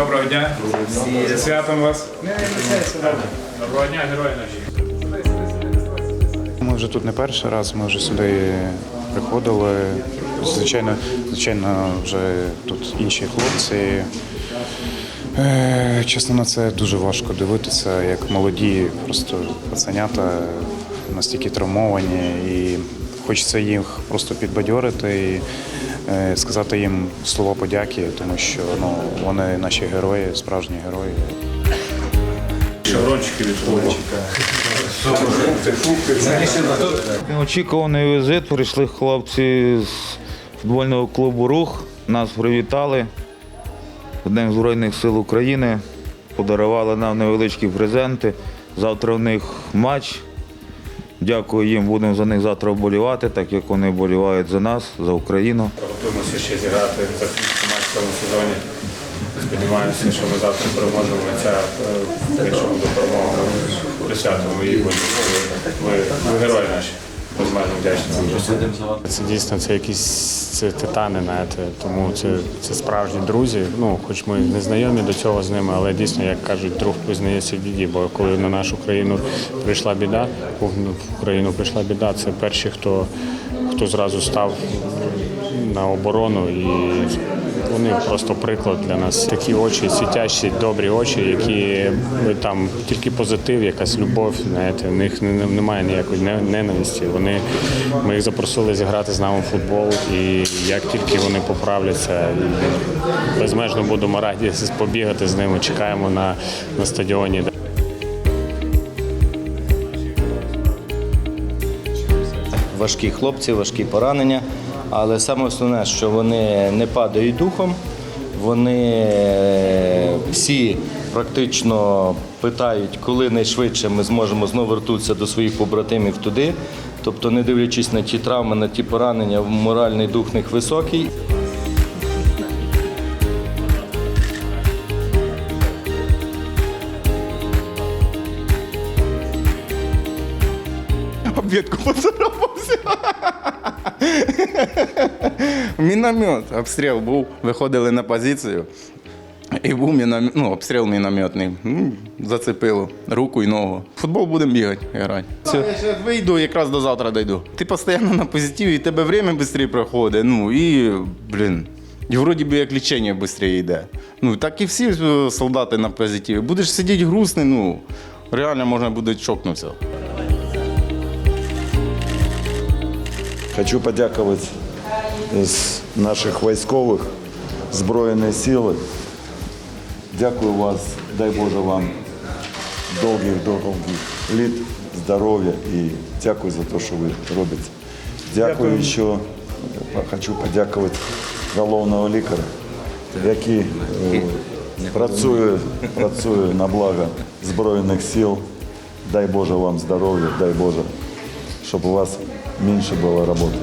Доброго дня. Зі святом вас. Доброго дня, герої наші. Ми вже тут не перший раз, ми вже сюди приходили. Звичайно, звичайно, вже тут інші хлопці. Е, Чесно, на це дуже важко дивитися, як молоді, просто пацанята настільки травмовані, і хочеться їх просто підбадьорити і е, сказати їм слова подяки, тому що ну, вони наші герої, справжні герої. Шеврончики від клубу. Неочікуваний візит. Прийшли хлопці з футбольного клубу Рух. Нас привітали. Днем Збройних сил України. Подарували нам невеличкі презенти. Завтра в них матч. Дякую їм, будемо за них завтра вболівати, так як вони вболівають за нас, за Україну. Готуємося ще зіграти заключний матч в цьому сезоні. Сподіваємося, що ми завтра переможемо ця більшому допомогу перемоги. Ми Присвятимо її. бо Ви, ви герої наші. Безмежно вдячні вам. Це дійсно це якісь це титани, знаєте, тому це, це справжні друзі. Ну, хоч ми не знайомі до цього з ними, але дійсно, як кажуть, друг пізнається в біді. Бо коли на нашу країну прийшла біда, в Україну прийшла біда, це перші, хто, хто зразу став на оборону і вони просто приклад для нас. Такі очі, світящі, добрі очі, які там тільки позитив, якась любов. Знаєте, в них не- не- немає ніякої ненависті. Вони ми їх запросили зіграти з нами в футбол, і як тільки вони поправляться, безмежно будемо раді побігати з ними. Чекаємо на, на стадіоні. важкі хлопці, важкі поранення. Але саме основне, що вони не падають духом, вони е, всі практично питають, коли найшвидше ми зможемо знову вернутися до своїх побратимів туди. Тобто, не дивлячись на ті травми, на ті поранення, моральний дух них високий. Обідку поцарапався. Міномет, обстріл був, виходили на позицію. І був міномет, ну, обстріл мінометний. Ну, зацепило руку і ногу. Футбол будемо бігати, грати. Все. Я ще вийду, якраз до завтра дойду. Ти постійно на позитиві, і тебе время швидше проходить. Ну і, блін. І вроді би як лічення швидше йде. Ну, так і всі е, солдати на позитиві. Будеш сидіти грустний, ну, реально можна буде чокнутися. Хочу подякувати з наших військових Збройної сили. Дякую вас, дай Боже вам довгих, довгих літ, здоров'я і дякую за те, що ви робите. Дякую, що хочу подякувати головного лікаря, який е, працює, працює на благо Збройних сил. Дай Боже вам здоров'я, дай Боже, щоб у вас менше було роботи.